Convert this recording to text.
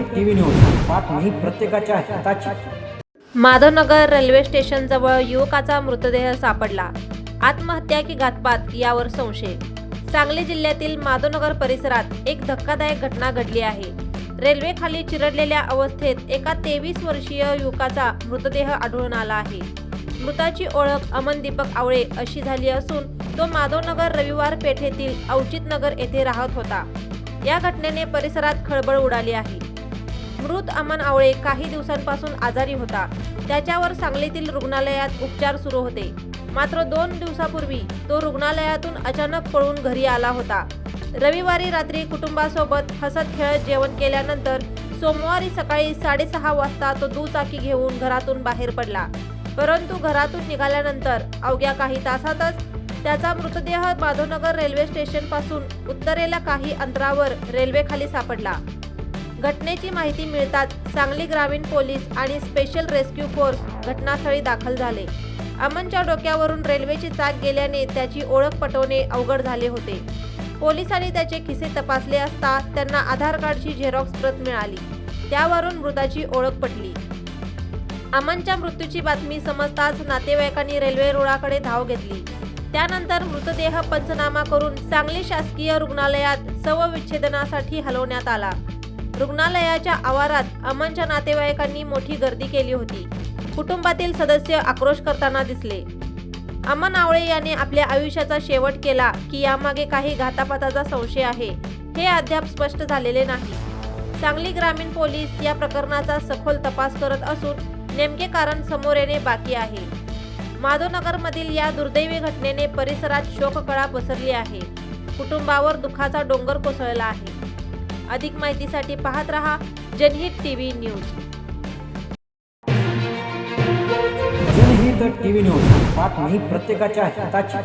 TV news बातमी प्रत्येकाच्या हिताची. Madhavnagar railway स्टेशनजवळ युवकाचा मृतदेह सापडला. आत्महत्या की घातपात यावर संशय. सांगली जिल्ह्यातील माधवनगर परिसरात एक धक्कादायक घटना घडली आहे. रेल्वे खाली चिरडलेल्या अवस्थेत एका तेवीस वर्षीय युवकाचा मृतदेह आढळून आला आहे. मृताची ओळख अमन दीपक आवळे अशी झाली असून तो माधवनगर रविवार पेठेतील अवचित नगर येथे राहत होता. या घटनेने परिसरात खळबळ उडाली आहे. मृत अमन आवळे काही दिवसांपासून आजारी होता. त्याच्यावर सांगलीतील रुग्णालयात उपचार सुरू होते. मात्र दोन दिवसापूर्वी तो रुग्णालयातून अचानक पळून घरी आला होता. रविवारी रात्री कुटुंबासोबत हसत खेळत जेवण केल्यानंतर सोमवारी सकाळी साडेसहा वाजता तो दुचाकी घेऊन घरातून बाहेर पडला. परंतु घरातून निघाल्यानंतर अवघ्या काही तासातच त्याचा मृतदेह माधवनगर रेल्वे स्टेशनपासून उत्तरेला काही अंतरावर रेल्वेखाली सापडला. घटनेची माहिती मिळताच सांगली ग्रामीण पोलीस आणि स्पेशल रेस्क्यू फोर्स घटनास्थळी दाखल झाले. अमनच्या डोक्यावरून रेल्वेची चाक गेल्याने त्याची ओळख पटवणे अवघड झाले होते. पोलिसांनी त्याचे खिसे तपासले असता त्यांना आधार कार्डची झेरॉक्स प्रत मिळाली. त्यावरून मृताची ओळख पटली. अमनच्या मृत्यूची बातमी समजताच नातेवाईकांनी रेल्वे रुळाकडे धाव घेतली. त्यानंतर मृतदेह पंचनामा करून सांगली शासकीय रुग्णालयात शवविच्छेदनासाठी हलवण्यात आला. रुग्णालयाच्या आवारात अमनच्या नातेवाईकांनी मोठी गर्दी केली होती. कुटुंबातील सदस्य आक्रोश करताना दिसले. अमन आवळे याने आपल्या आयुष्याचा शेवट केला की यामागे काही घातापाताचा संशय आहे हे अद्याप स्पष्ट झालेले नाही. सांगली ग्रामीण पोलीस या प्रकरणाचा सखोल तपास करत असून नेमके कारण समोर येणे बाकी आहे. माधवनगरमधील या दुर्दैवी घटनेने परिसरात शोककळा पसरली आहे. कुटुंबावर दुःखाचा डोंगर कोसळला आहे. अधिक माहितीसाठी पाहत रहा Janhit TV news. Janhit TV news बातमी प्रत्येकाच्या हिताची.